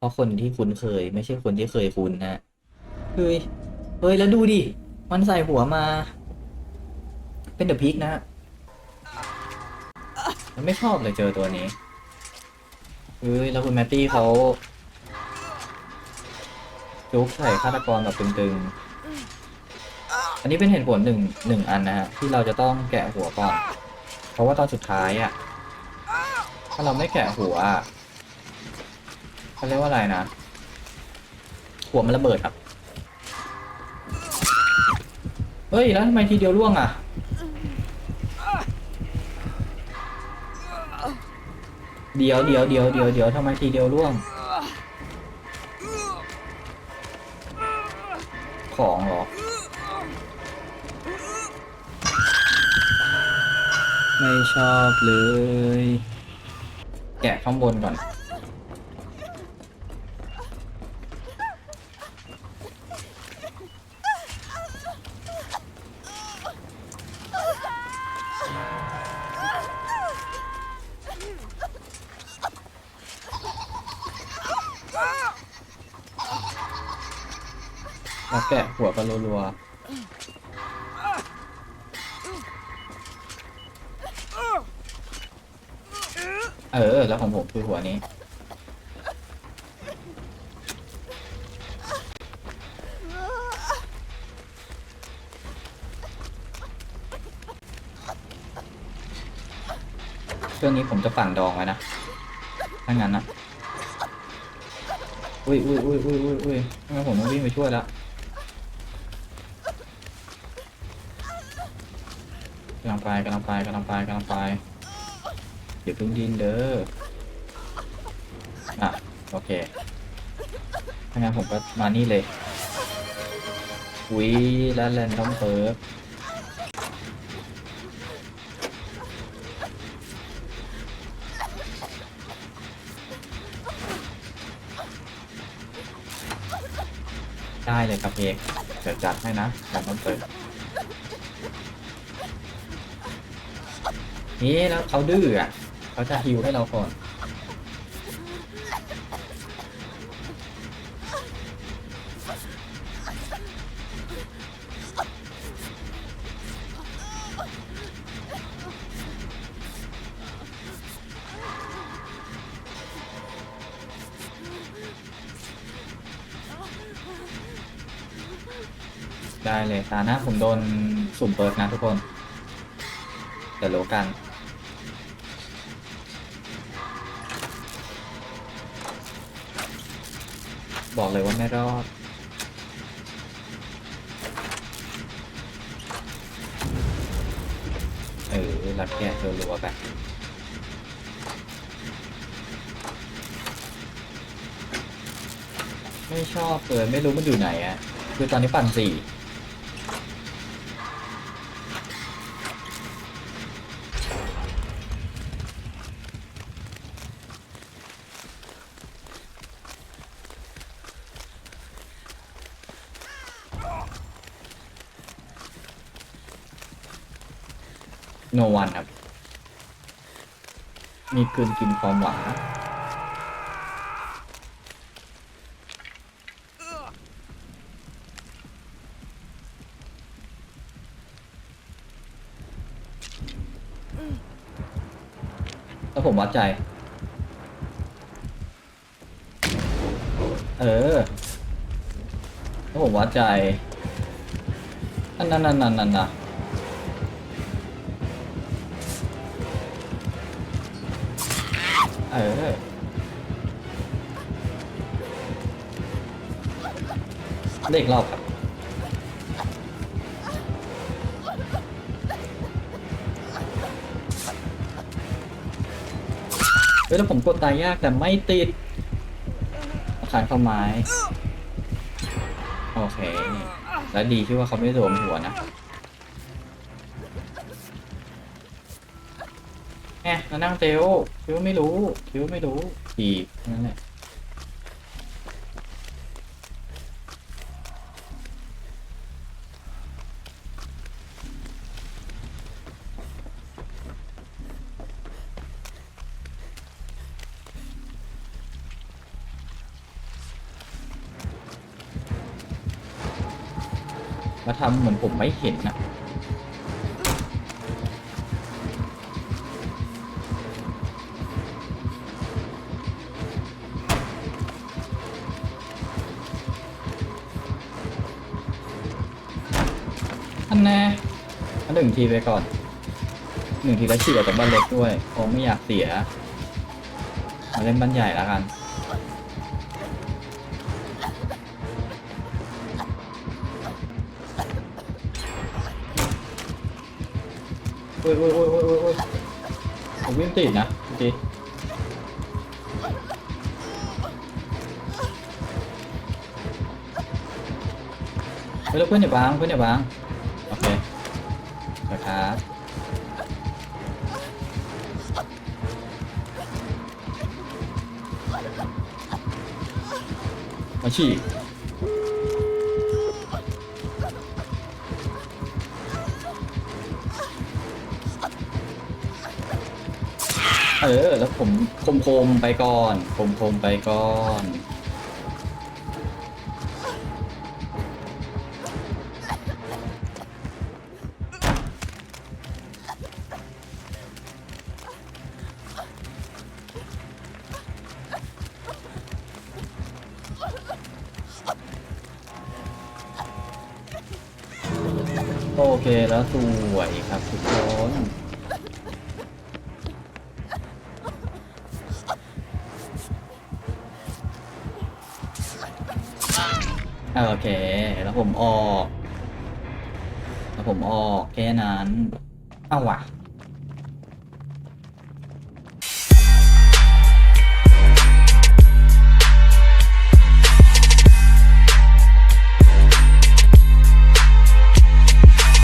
เพราะคนที่คุ้นเคย ไม่ใช่คนที่เคยคุ้นนะเฮ้ยเฮ้ยแล้วดูดิ มันใส่หัวมา เป็นเดอะพิกนะมันไม่ชอบเลยเจอตัวนี้เฮ้ยแล้วคุณแมตตี้เขาจุกใส่ฆาตกรแบบตึงๆ อันนี้เป็นเหตุผลหนึ่งหนึ่งอันนะฮะที่เราจะต้องแกะหัวก่อน เพราะว่าตอนสุดท้ายอะ ถ้าเราไม่แกะหัวอะ เขาเรียกว่าอะไรนะหัวมันระเบิดครับ เฮ้ย แล้วทำไมทีเดียวร่วงอะ เดี๋ยวเดี๋ยวเดี๋ยวเดี๋ยวเดี๋ยวทำไมทีเดียวร่วง ของเหรอ ไม่ชอบเลย แกะข้างบนก่อน แกะหัวกันรัวๆเออ แล้วของผมคือหัวนี้ เครื่องนี้ผมจะปั่นดองไว้นะ ถ้างั้นนะอุ้ยอุ้ยอุ้ยอุ้ยอุ้ยอุ้ยทำไมผมต้องวิ่งไปช่วยแล้วำลังไปกำลังไปกำลังไปกำลังไปเดี๋ยวพึ่งดินเด้ออะโอเคถ้างั้นผมก็มานี่เลยวิแล้วแลนต้องเฟิร์ได้เลยครับเอกเดี๋ยวจัดให้นะแลนต้องเฟิร์ นี่แล้วเขาดื้ออะเขาจะฮิวให้เราก่อนได้เลยตาหน้าผมโดนสุ่มเปิดนะทุกคน เดี๋ยวรู้กัน บอกเลยว่าไม่รอด เออ รัดแกะรัวๆแบบไม่ชอบเลยไม่รู้มันอยู่ไหนอะคือตอนนี้ปั่นสี่ โนวันครับ มีคืนกินความหวังนะแล้วผมวัดใจ เออ แล้วผมวัดใจนั่นนั่นนั่นนั่นนั่นนะ เออ เด็กรอบครับเฮ้ยแล้วผมกดตายยากแต่ไม่ติดขานข้าไม้โอเค แล้วดีที่ว่าเขาไม่โดนหัวนะ แม่มานั่งเตลคิวไม่รู้คิวไม่รู้ผีกนั่นแหละมาทำเหมือนผมไม่เห็นนะ อันแน่อันหนึ่งทีไปก่อนหนึ่งทีแล้วฉีกออกจากบ้านเล็กด้วยเพราไม่อยากเสียมาเล่นบ้านใหญ่แล้วกันโอ้ยโอ้ยโอ้ยโอ้ยโอ้ยโอ้ยผมวิ่งติดนะเมื่อกี้เฮ้ยแล้วเพื่อนอย่าบังเพื่อนอย่าบัง มาฉี่เออ แล้วผมคมคมๆไปก่อนคมคมๆไปก่อน เคแล้วสวยครับทุกคนโอเค แล้วผมออก แล้วผมออกแค่นั้น เอาว่ะ